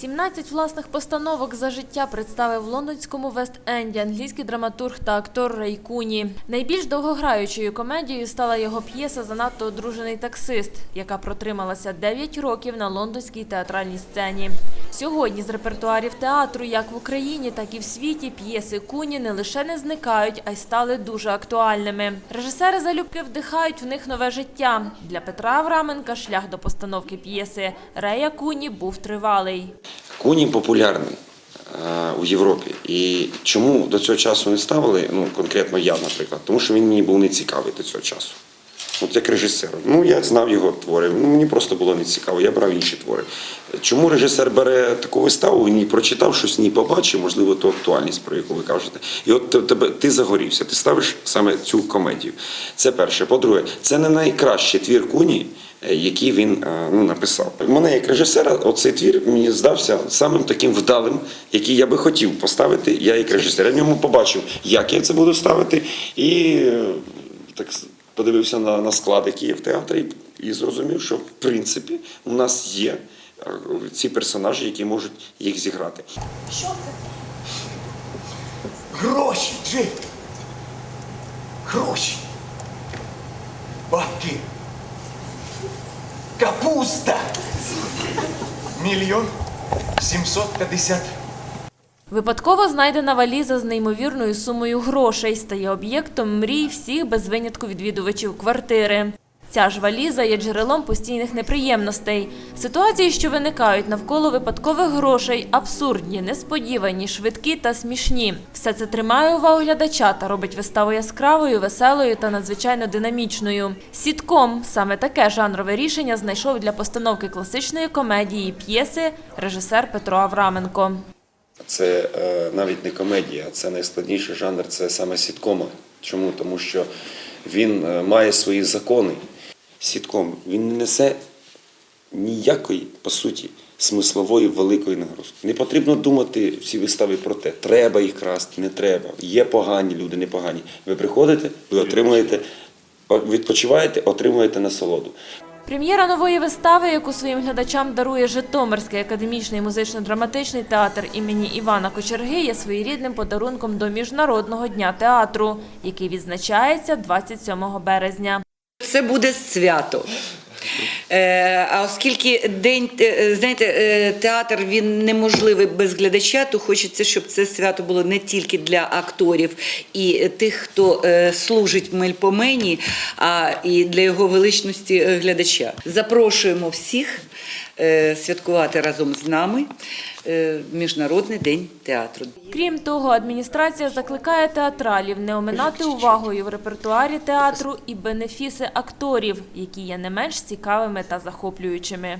17 власних постановок за життя представив в лондонському Вест-Енді англійський драматург та актор Рей Куні. Найбільш довгограючою комедією стала його п'єса «Занадто одружений таксист», яка протрималася 9 років на лондонській театральній сцені. Сьогодні з репертуарів театру, як в Україні, так і в світі, п'єси Куні не лише не зникають, а й стали дуже актуальними. Режисери залюбки вдихають в них нове життя. Для Петра Авраменка шлях до постановки п'єси Рея Куні був тривалий. Куні популярний е, у Європі. І чому до цього часу не ставили, ну конкретно я, наприклад, тому що він мені був не цікавий до цього часу. От як режисер. Ну я знав його твори. Ну мені просто було не цікаво, я брав інші твори. Чому режисер бере таку виставу, її прочитав, щось в ній побачив, можливо, ту актуальність, про яку ви кажете. І от тебе ти загорівся, ти ставиш саме цю комедію. Це перше. По-друге, це не найкращий твір Куні, е, який він е, ну, написав. Мене як режисера, оцей твір мені здався самим таким вдалим, який я би хотів поставити. Я як режисер. Я в ньому побачив, як я це буду ставити, і е, так подивився на, на склад, який є в театрі, і зрозумів, що в принципі у нас є е, ці персонажі, які можуть їх зіграти. Що це? Гроші, Джей. Гроші. Бабки. Капуста. Мільйон сімсот п'ятдесят. Випадково знайдена валіза з неймовірною сумою грошей стає об'єктом мрій всіх без винятку відвідувачів квартири. Ця ж валіза є джерелом постійних неприємностей. Ситуації, що виникають навколо випадкових грошей, абсурдні, несподівані, швидкі та смішні. Все це тримає увагу глядача та робить виставу яскравою, веселою та надзвичайно динамічною. Сітком саме таке жанрове рішення знайшов для постановки класичної комедії п'єси режисер Петро Авраменко. Це е, навіть не комедія, це найскладніший жанр, це саме сіткома. Чому? Тому що він е, має свої закони. Сітком він не несе ніякої, по суті, смислової великої нагрузки. Не потрібно думати всі вистави про те, треба їх красти, не треба. Є погані люди, непогані. Ви приходите, ви отримуєте, відпочиваєте, отримуєте насолоду. Прем'єра нової вистави, яку своїм глядачам дарує Житомирський академічний музично-драматичний театр імені Івана Кочерги, є своєрідним подарунком до Міжнародного дня театру, який відзначається 27 березня. Це буде свято. Е, А оскільки день, е, знаєте, е, театр він неможливий без глядача, то хочеться, щоб це свято було не тільки для акторів і тих, хто служить Мельпомені, а і для його величності глядача. Запрошуємо всіх святкувати разом з нами Міжнародний день театру. Крім того, адміністрація закликає театралів не оминати увагою в репертуарі театру і бенефіси акторів, які є не менш цікавими та захоплюючими.